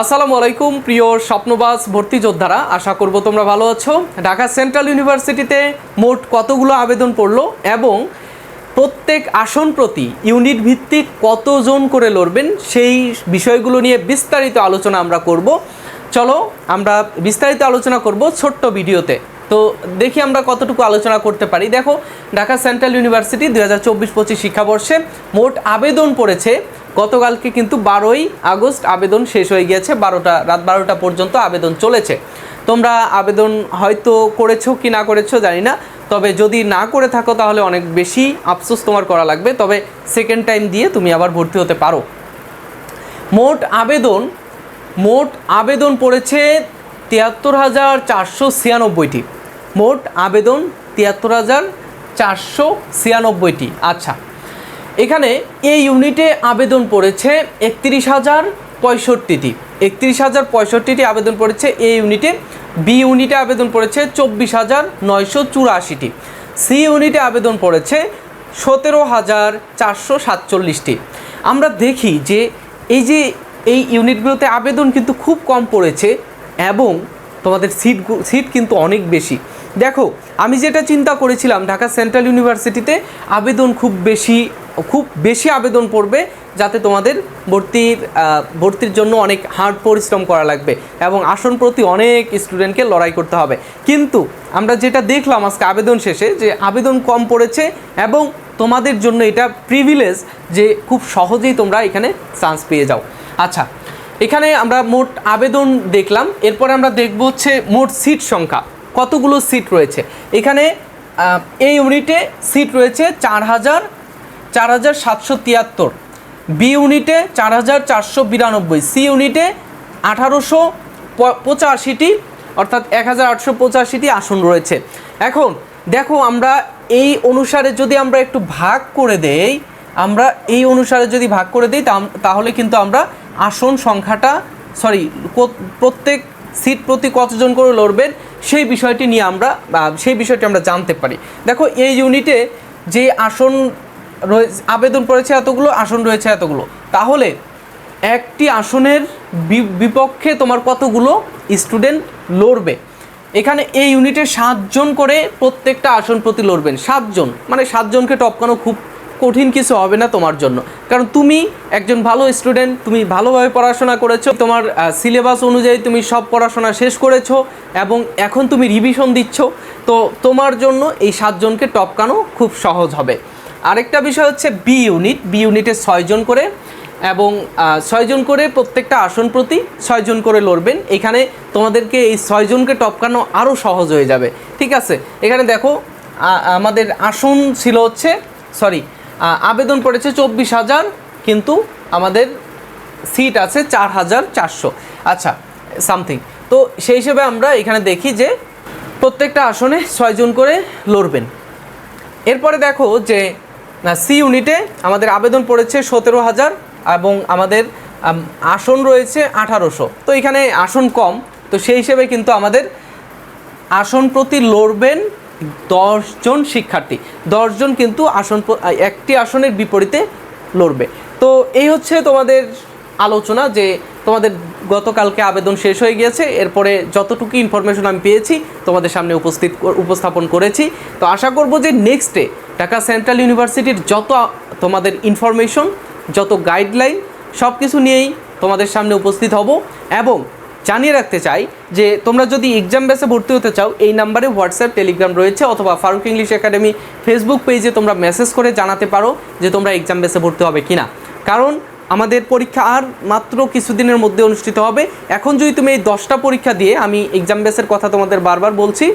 আসসালামু আলাইকুম, প্রিয় স্বপ্নবাস ভর্তি যোদ্ধারা। আশা করব তোমরা ভালো আছো। ঢাকা সেন্ট্রাল ইউনিভার্সিটিতে মোট কতগুলো আবেদন পড়ল এবং প্রত্যেক আসন প্রতি ইউনিট ভিত্তিক কতজন করে লড়বেন সেই বিষয়গুলো নিয়ে বিস্তারিত আলোচনা আমরা করব। চলো, আমরা বিস্তারিত আলোচনা করব ছোট্ট ভিডিওতে। তো দেখি আমরা কতটুকু আলোচনা করতে পারি। দেখো, ঢাকা সেন্ট্রাল ইউনিভার্সিটি দু হাজার চব্বিশ পঁচিশ শিক্ষাবর্ষে মোট আবেদন পড়েছে গতকালকে কিন্তু বারোই আগস্ট আবেদন শেষ হয়ে গিয়েছে, বারোটা, রাত বারোটা পর্যন্ত আবেদন চলেছে। তোমরা আবেদন হয়তো করেছ কি না করেছ জানি না, তবে যদি না করে থাকো তাহলে অনেক বেশি আফসোস তোমার করা লাগবে, তবে সেকেন্ড টাইম দিয়ে তুমি আবার ভর্তি হতে পারো। মোট আবেদন মোট আবেদন পড়েছে তিয়াত্তর হাজার চারশো ছিয়ানব্বইটি। মোট আবেদন তিয়াত্তর হাজার চারশো ছিয়ানব্বইটি। আচ্ছা এখানে এই ইউনিটে আবেদন পড়েছে একত্রিশ হাজার পঁয়ষট্টিটি। একত্রিশ হাজার পঁয়ষট্টিটি আবেদন পড়েছে এই ইউনিটে, বি ইউনিটে আবেদন পড়েছে চব্বিশ হাজার নয়শো চুরাশিটি। সি ইউনিটে আবেদন পড়েছে সতেরো হাজার চারশো সাতচল্লিশটি। আমরা দেখি যে এই যে এই ইউনিটগুলোতে আবেদন কিন্তু খুব কম পড়েছে এবং তোমাদের সিট সিট কিন্তু অনেক বেশি। দেখো, আমি যেটা চিন্তা করেছিলাম, ঢাকা সেন্ট্রাল ইউনিভার্সিটিতে আবেদন খুব বেশি খুব বেশি আবেদন পড়বে যাতে তোমাদের ভর্তির ভর্তির জন্য অনেক হার্ড পরিশ্রম করা লাগবে এবং আসন প্রতি অনেক স্টুডেন্টকে লড়াই করতে হবে। কিন্তু আমরা যেটা দেখলাম আজকে আবেদন শেষে যে আবেদন কম পড়েছে এবং তোমাদের জন্য এটা প্রিভিলেজ যে খুব সহজেই তোমরা এখানে চান্স পেয়ে যাও। আচ্ছা এখানে আমরা মোট আবেদন দেখলাম, এরপরে আমরা দেখব হচ্ছে মোট সিট সংখ্যা। কতগুলো সিট রয়েছে? এখানে এই ইউনিটে সিট রয়েছে চার হাজার চার হাজার সাতশো তিয়াত্তর বি ইউনিটে চার হাজার চারশো বিরানব্বই সি ইউনিটে আঠারোশো পঁচাশিটি, অর্থাৎ এক হাজার আটশো পঁচাশিটি আসন রয়েছে। এখন, দেখো আমরা এই অনুসারে যদি আমরা একটু ভাগ করে দেই, আমরা এই অনুসারে যদি ভাগ করে দিই তাহলে কিন্তু আমরা আসন সংখ্যাটা সরি প্রত্যেক সিট প্রতি কতজন করে লড়বেন? সেই বিষয়টি নিয়ে আমরা সেই বিষয়টি আমরা জানতে পারি। দেখো, এই ইউনিটে যে আসন রয়েছে আবেদন পড়েছে এতগুলো, আসন রয়েছে এতগুলো। তাহলে একটি আসনের বিপক্ষে তোমার কতগুলো স্টুডেন্ট লড়বে? এখানে এই ইউনিটে সাতজন করে প্রত্যেকটা আসন প্রতি লড়বেন। সাতজন মানে সাতজনকে টপকানো খুব কঠিন কিছু হবে না তোমার জন্য। কারণ তুমি একজন ভালো স্টুডেন্ট তুমি ভালোভাবে পড়াশোনা করেছ, তোমার সিলেবাস অনুযায়ী তুমি সব পড়াশোনা শেষ করেছ এবং এখন তুমি রিভিশন দিচ্ছ। তো তোমার জন্য এই সাতজনকে টপকানো খুব সহজ হবে। আরেকটা বিষয় হচ্ছে বি ইউনিট বি ইউনিটে ছয়জন করে এবং ছয়জন করে প্রত্যেকটা আসন প্রতি ছয়জন করে লড়বেন। এখানে তোমাদেরকে এই ছয়জনকে টপকানো আরও সহজ হয়ে যাবে। ঠিক আছে? এখানে দেখো আমাদের আসন ছিল হচ্ছে সরি আবেদন পড়েছে চব্বিশ হাজার, কিন্তু আমাদের সিট আছে চার হাজার চারশো। আচ্ছা সামথিং তো সেই হিসেবে আমরা এখানে দেখি যে প্রত্যেকটা আসনে ছয়জন করে লড়বেন। এরপরে দেখো যে সি ইউনিটে আমাদের আবেদন পড়েছে সতেরো হাজার এবং আমাদের আসন রয়েছে আঠারোশো। তো এখানে আসন কম, তো সেই হিসেবে কিন্তু আমাদের আসন প্রতি লড়বেন দশজন শিক্ষার্থী। দশজন কিন্তু আসন একটি আসনের বিপরীতে লড়বে। তো এই হচ্ছে তোমাদের আলোচনা যে তোমাদের গতকালকে আবেদন শেষ হয়ে গিয়েছে। এরপরে যতটুকু ইনফরমেশন আমি পেয়েছি, তোমাদের সামনে উপস্থিত উপস্থাপন করেছি। তো আশা করব যে নেক্সটে ঢাকা সেন্ট্রাল ইউনিভার্সিটির যত তোমাদের ইনফরমেশন যত গাইডলাইন সব কিছু নিয়েই তোমাদের সামনে উপস্থিত হব এবং জানিয়ে রাখতে চাই যে তোমরা যদি এক্সাম বেসে ভর্তি হতে চাও, এই নাম্বারে হোয়াটসঅ্যাপ টেলিগ্রাম রয়েছে অথবা ফারুক ইংলিশ একাডেমি ফেসবুক পেজে তোমরা মেসেজ করে জানাতে পারো যে তোমরা এক্সাম বেসে ভর্তি হবে কিনা। কারণ আমাদের পরীক্ষা আর মাত্র কিছুদিনের মধ্যে অনুষ্ঠিত হবে। এখন যদি তুমি এই দশটা পরীক্ষা দিয়ে, আমি এক্সাম বেসের কথা তোমাদের বারবার বলছি,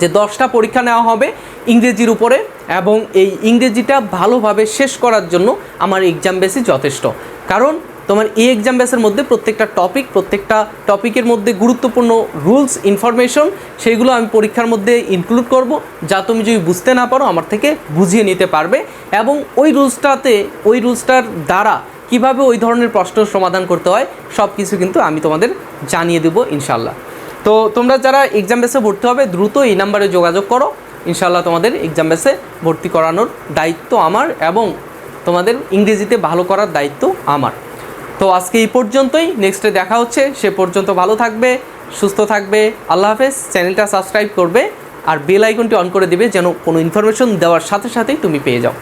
যে দশটা পরীক্ষা নেওয়া হবে ইংরেজির উপরে এবং এই ইংরেজিটা ভালোভাবে শেষ করার জন্য আমার এক্সাম বেসই যথেষ্ট। কারণ তোমার এই এক্সাম বেসের মধ্যে প্রত্যেকটা টপিক প্রত্যেকটা টপিকের মধ্যে গুরুত্বপূর্ণ রুলস ইনফরমেশন সেইগুলো আমি পরীক্ষার মধ্যে ইনক্লুড করব, যা তুমি যদি বুঝতে না পারো, আমার থেকে বুঝিয়ে নিতে পারবে। এবং ওই রুলসটাতে ওই রুলসটার দ্বারা কীভাবে ওই ধরনের প্রশ্ন সমাধান করতে হয় সব কিছু কিন্তু আমি তোমাদের জানিয়ে দেবো ইনশাল্লাহ তো তোমরা যারা এক্সাম বেসে ভর্তি হবে, দ্রুত এই নাম্বারে যোগাযোগ করো। ইনশাল্লাহ তোমাদের এক্সাম বেসে ভর্তি করানোর দায়িত্ব আমার এবং তোমাদের ইংরেজিতে ভালো করার দায়িত্ব আমার। তো আজকে এই পর্যন্তই। নেক্সটে দেখা হচ্ছে। সে পর্যন্ত ভালো থাকবে, সুস্থ থাকবে। আল্লাহ হাফেজ। চ্যানেলটা সাবস্ক্রাইব করবে আর বেল আইকনটি অন করে দিবে যেন কোনো ইনফরমেশন দেওয়ার সাথে সাথেই তুমি পেয়ে যাও।